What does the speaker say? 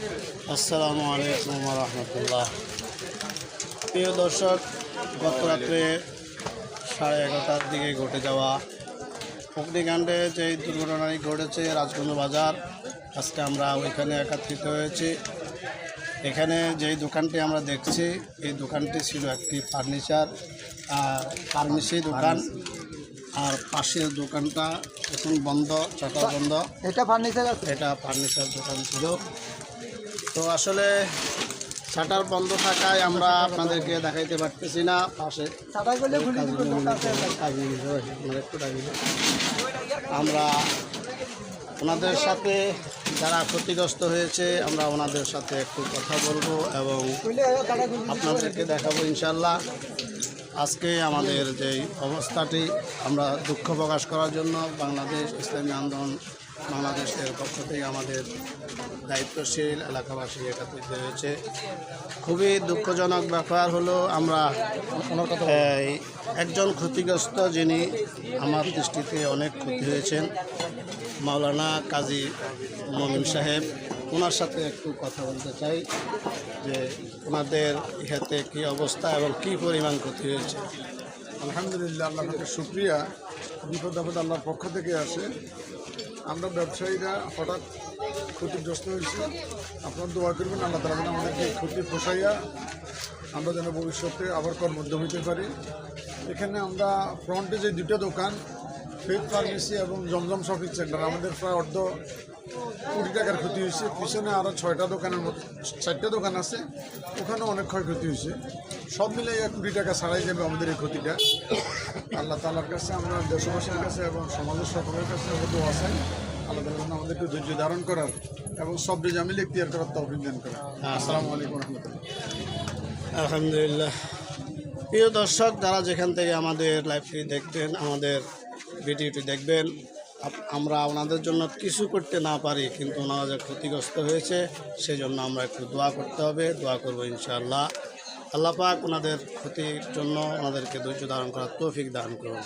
আসসালামু আলাইকুম রহমতুল্লাহ প্রিয় দর্শক গত রাত্রে সাড়ে এগারোটার দিকে ঘটে যাওয়া অগ্নিকাণ্ডে যে দুর্ঘটনাটি ঘটেছে রাজগঞ্জ বাজার আজকে আমরা ওইখানে একত্রিত হয়েছি। এখানে যেই দোকানটি আমরা দেখছি এই দোকানটি ছিল একটি ফার্নিচার আর ফার্মেসি দোকান। আর পাশের দোকানটা এখন বন্ধ চাটা বন্ধ। এটা ফার্নিচার এটা ফার্নিচার দোকান ছিল। তো আসলে শাটার বন্ধ থাকায় আমরা আপনাদেরকে দেখাইতে পারতেছি না পাশে। হিসেবে আমরা ওনাদের সাথে যারা ক্ষতিগ্রস্ত হয়েছে আমরা ওনাদের সাথে একটু কথা বলব এবং আপনাদেরকে দেখাবো ইনশাল্লাহ আজকে আমাদের যে অবস্থাটি আমরা দুঃখ প্রকাশ করার জন্য বাংলাদেশ ইসলামী আন্দোলন বাংলাদেশের পক্ষ থেকে আমাদের দায়িত্বশীল এলাকাবাসী একত্রিত হয়েছে। খুবই দুঃখজনক ব্যাপার হলো আমরা একজন ক্ষতিগ্রস্ত যিনি আমার দৃষ্টিতে অনেক ক্ষতি হয়েছেন মাওলানা কাজী মমিন সাহেব ওনার সাথে একটু কথা বলতে চাই যে ওনাদের ইহাতে কী অবস্থা এবং কী পরিমাণ ক্ষতি হয়েছে। আলহামদুলিল্লাহ আল্লাহ পাকের শুক্রিয়া। বিপদ আপদ আল্লাহর পক্ষ থেকে আসে। আমরা ব্যবসায়ীরা হঠাৎ ক্ষতিগ্রস্ত হয়েছি। আপনার দোয়া করবেন, আল্লাহ তালা আমাদেরকে ক্ষতি পোষাইয়া আমরা যেন ভবিষ্যতে আবার কর্মোদ্যম হইতে পারি। এখানে আমরা ফ্রন্টে যে দুটো দোকান ফেদ ফার্মেসি এবং জমজম শপিং সেন্টার আমাদের প্রায় অর্ধ কোটি টাকার ক্ষতি হয়েছে। পিছনে আরও ছয়টা দোকানের মতো চারটা দোকান আছে। ওখানে অনেক ক্ষয়ক্ষতি হয়েছে। সব মিলে কোটি টাকা ছাড়াই যাবে আমাদের এই ক্ষতিটা। আল্লাহ তালার কাছে আমরা দেশবাসীর কাছে এবং সমাজের সকলের কাছে দোয়া চাই আল্লাহ তালা যেন আমাদেরকে ধৈর্য ধারণ করার এবং সব জামিল ইখতিয়ার করার তৌফিক দান করার। আসসালামু আলাইকুম রহমতুল্লাহ। আলহামদুলিল্লাহ। প্রিয় দর্শক যারা যেখান থেকে আমাদের লাইভটি দেখবেন আমাদের ভিডিওটি দেখবেন আমরা ওনাদের জন্য কিছু করতে না পারি, কিন্তু ওনারা যে ক্ষতিগ্রস্ত হয়েছে সেই জন্য আমরা একটু দোয়া করতে হবে, দোয়া করব ইনশাআল্লাহ। আল্লাহ পাক ওনাদের ক্ষতির জন্য ওনাদেরকে ধৈর্য ধারণ করার তৌফিক দান করুন।